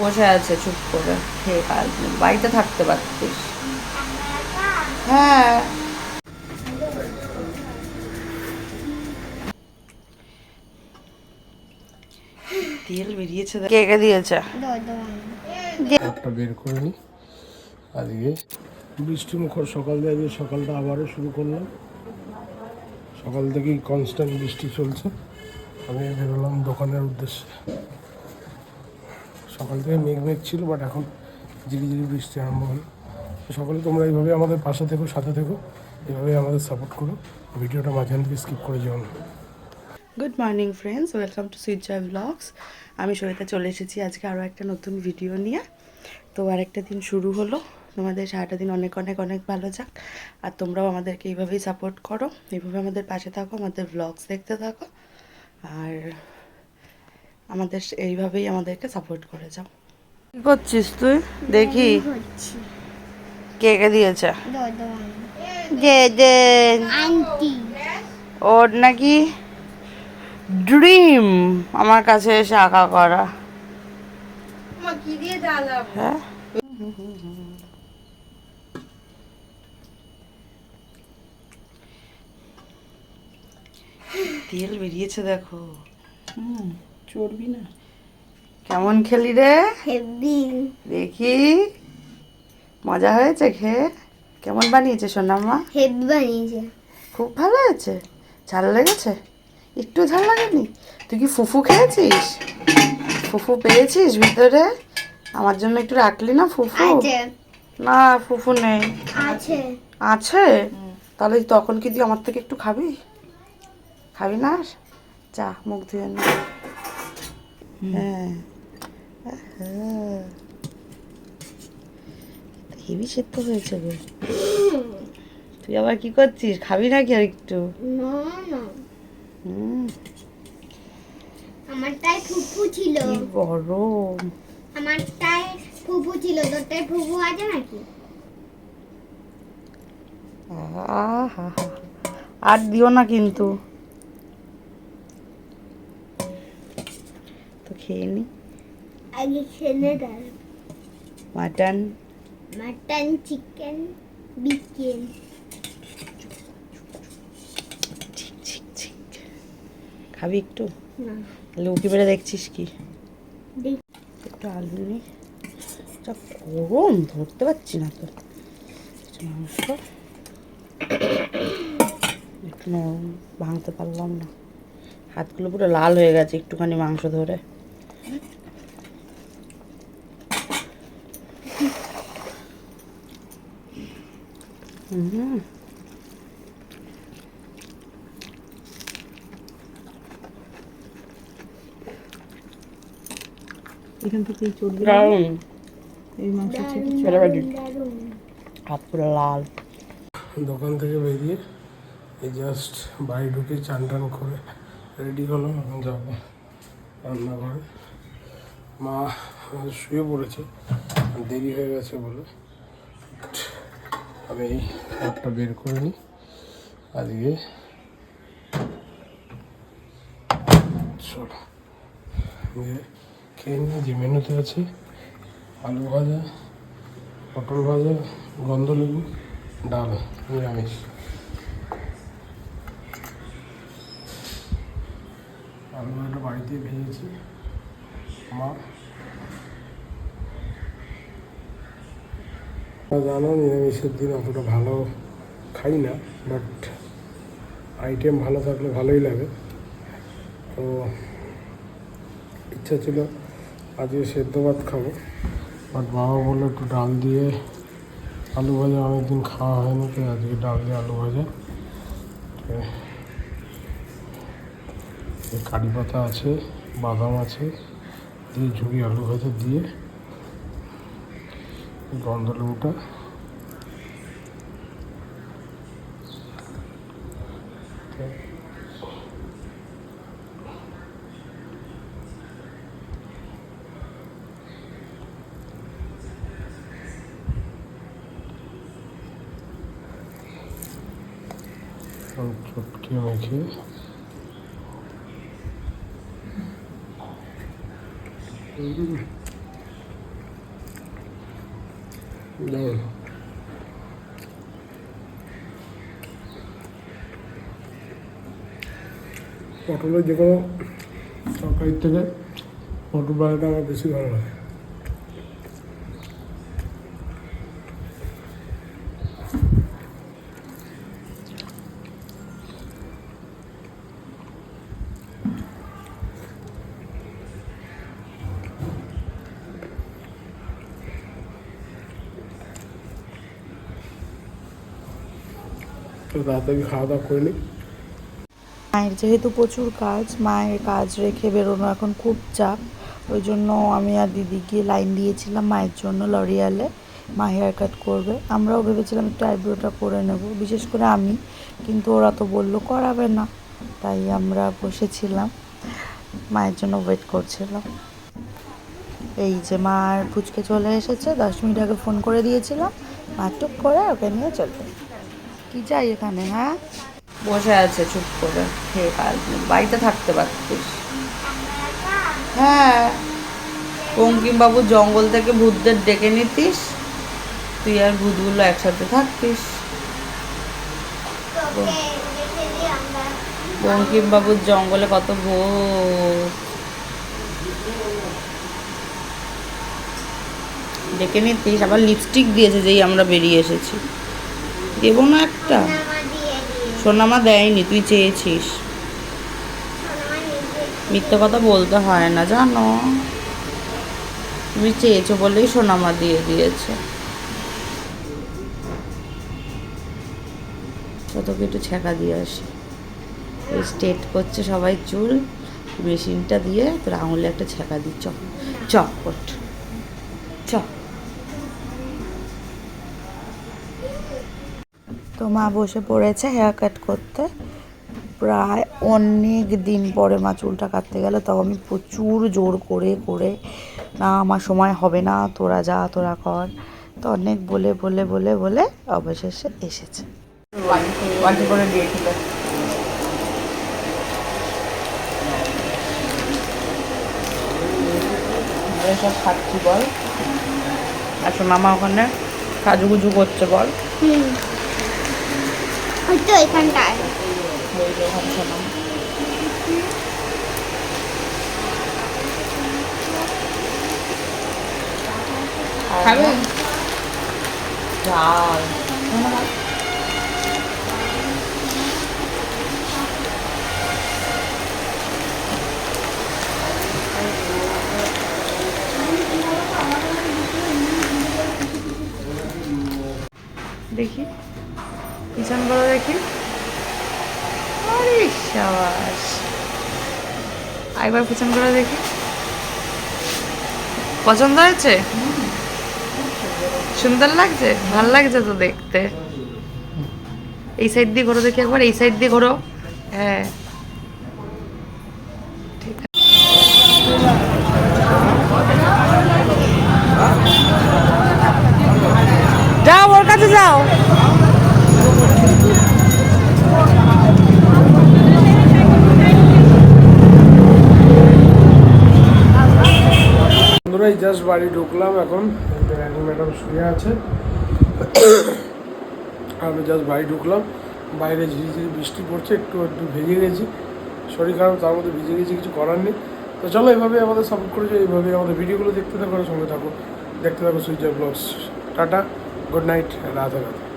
বসে আছে চুপ করে। খেয়ে কাজ বাড়িতে থাকতে পারতিস। হ্যাঁ। তেল বেরিয়েছে কে কে দিয়েছে? একটা বের করে নিই আজকে বৃষ্টি মুখর সকাল দিয়ে সকালটা আবারও শুরু করলাম। সকাল থেকেই কনস্ট্যান্ট বৃষ্টি চলছে। আমি বেরোলাম দোকানের উদ্দেশ্যে। সকাল থেকে মেঘ মেঘ ছিল বাট এখন ঝিরি ঝিরি বৃষ্টি আরম্ভ হলো। তো সকলে তোমরা এইভাবে আমাদের পাশে থেকো, সাথে থেকো এভাবে আমাদের সাপোর্ট করো। ভিডিওটা মাঝখান থেকে স্কিপ করে যেও না। Good morning friends welcome to sweet joy blogs আমি সরিতা চলে এসেছি আজকে আরও একটা নতুন ভিডিও নিয়ে। তো আরেকটা দিন শুরু হলো। তোমাদের সারাটা দিন অনেক অনেক অনেক ভালো যাক। আর তোমরাও আমাদেরকে এইভাবেই সাপোর্ট করো। এইভাবে আমাদের পাশে থাকো, আমাদের ব্লগস দেখতে থাকো। আর আমাদের এইভাবেই আমাদেরকে সাপোর্ট করে যাও। কী করছিস তুই? দেখি। কে কে দিয়েছে? যে যে আন্টি। ওর নাকি ড্রিম আমার কাছে এসে আঁকা করা। হ্যাঁ? তেল বেরিয়েছে দেখো। হুম। চর্বি না। কেমন খেলি রে? হেভি দেখি। মজা হয়েছে খেয়ে? কেমন বানিয়েছে সোনামা হেভি বানিয়েছে। খুব ভালো হয়েছে? ঝাল লেগেছে? একটু ঝাল লাগেনি? তুই কি ফুফু খেয়েছিস? ফুফু পেয়েছিস ভিতরে? আমার জন্য একটু রাখলি না ফুফু? না ফুফু নেই। আছে। আছে? তাহলে তখন কি তুই আমার থেকে একটু খাবি? খাবি না? যা মুখ ধুয়ে নে। হ্যাঁ। হেভি সেদ্ধ হয়েছে গো। তুই আবার কি করছিস? খাবি নাকি আর একটু আমারটাই ফুফু ছিল। গরম। আমারটাই ফুফু ছিল। তোরটাই ফুফু আছে নাকি? আহা। আর দিও না কিন্তু। খেয়ে নি আগে খেলে ডাল মাটন মাটন চিকেন ঠিক খাবি একটু না তাহলে উকি বেড়ে দেখছিস কি একটু আলু নি যা গরম ধরতে পারছি না তো। মাংস। একটু ভাঙতে পারলাম না। হাতগুলো পুরো লাল হয়ে গেছে একটুখানি মাংস ধরে। হুম এখান থেকে চর্বি এই মাংস ছেড়ে ফেভারিট দারুণ হাত পুরো লাল। দোকান থেকে বেরিয়ে এই জাস্ট বাড়ি ঢুকে চান টান করে রেডি হলাম এখন যাব রান্নাঘরে। মা শুয়ে পড়েছে। দেরি হয়ে গেছে বলে। আমি এই একটা বের করে নিই। আজকে খেয়ে নিই, যে মেনুতে আছে, আলু ভাজা, পটল ভাজা গন্ধ লেবু ডাল, নিরামিষ। আলু বাড়িতে ভেজেছি। মা তোমরা জানো, নিরামিষের দিন অতটা ভালো খাই না বাট আইটেম ভালো থাকলে ভালোই লাগে। তো ইচ্ছা ছিল আজকে সেদ্ধ ভাত খাব বাট বাবা বলল একটু ডাল দিয়ে আলু ভাজা, অনেকদিন খাওয়া হয়নি তো আজকে ডাল দিয়ে আলু ভাজা। কারি পাতা আছে, বাদাম আছে দিয়ে ঝুড়ি আলু ভাজা দিয়ে এই গন্ধলেবুটা তো চটকে মেখে পটলের যে কোনো তরকারির থেকে পটল বাড়িটা আমার বেশি ভালো লাগে। তো তাড়াতাড়ি খাওয়া দাওয়া করে নিই মায়ের যেহেতু প্রচুর কাজ, মায়ের কাজ রেখে বেরোনো এখন খুব চাপ। ওই জন্য আমি আর দিদি গিয়ে লাইন দিয়েছিলাম মায়ের জন্য লরিয়ালে। মা হেয়ার কাট করবে। আমরাও ভেবেছিলাম একটু আইব্রোটা করে নেব। বিশেষ করে আমি। কিন্তু ওরা তো বলল করাবে না। তাই আমরা বসেছিলাম। মায়ের জন্য ওয়েট করছিলাম। এই যে মা আর ফুচকে চলে এসেছে। দশ মিনিট আগে ফোন করে দিয়েছিলাম। মা টুক করে ওকে নিয়ে চলবে। কি চাই এখানে হ্যাঁ? বসে আছে চুপ করে খেয়ে কাজ বাড়িতে থাকতে পারতিস। হ্যাঁ। বঙ্কিমবাবু জঙ্গল থেকে ভূতদের ডেকে নিতিস। তুই আর ভূতগুলো একসাথে থাকতিস। বঙ্কিমবাবুর জঙ্গলে কত ভূত। ডেকে নিতিস আবার লিপস্টিক দিয়েছে যেই আমরা বেরিয়ে এসেছি। দেবো না একটা? সোনামা দিয়ে দিয়ে দেয়নি, তুই চেয়েছিস। মিথ্যে কথা বলতে হয় না, জানো? তুমি চেয়েছো বলেই সোনামা দিয়ে দিয়েছে। তোকে একটু ছেঁকা দিয়ে আসি। ওই স্ট্রেট করছে সবাই চুল, মেশিনটা দিয়ে তোর আঙুলে একটা ছেঁকা দিই চক চকপট মা বসে পড়েছে হেয়ার কাট করতে। প্রায় অনেক দিন পরে মা চুলটা কাটতে গেল তাও আমি প্রচুর জোর করে করে না আমার সময় হবে না তোরা যা তোরা কর। তো অনেক বলে বলে বলে বলে অবশেষে এসেছে। সব খাচ্ছি বল আসো মামা ওখানে সাজুগুজু করছে বল। হুম। ওই তো এখানটায় ওই যে ওখানে শোনাম খাবে ডাল দেখি পিছন করে দেখি। আরে একবার পিছন করে দেখি। পছন্দ হয়েছে? সুন্দর লাগছে? ভালো লাগছে তো দেখতে। এই সাইড দিয়ে ঘোরো দেখি একবার, এই সাইড দিয়ে ঘোরো। হ্যাঁ ঠিক আছে যাও ওর কাছে যাও বন্ধুরা জাস্ট বাড়ি ঢুকলাম এখন। ম্যাডাম শুয়ে আছে। আমি জাস্ট বাড়ি ঢুকলাম। বাইরে ঝিরি বৃষ্টি পড়ছে, একটু একটু ভেজে গেছি। শরীর খারাপ, তার মধ্যে ভিজে গেছি, কিছু করার নেই। তো চলো এইভাবে আমাদের সাপোর্ট করে যাও এইভাবে আমাদের ভিডিওগুলো দেখতে থাকো, সঙ্গে থাকো। দেখতে থাকো switcher blogs. Tata good night Radha Radhe.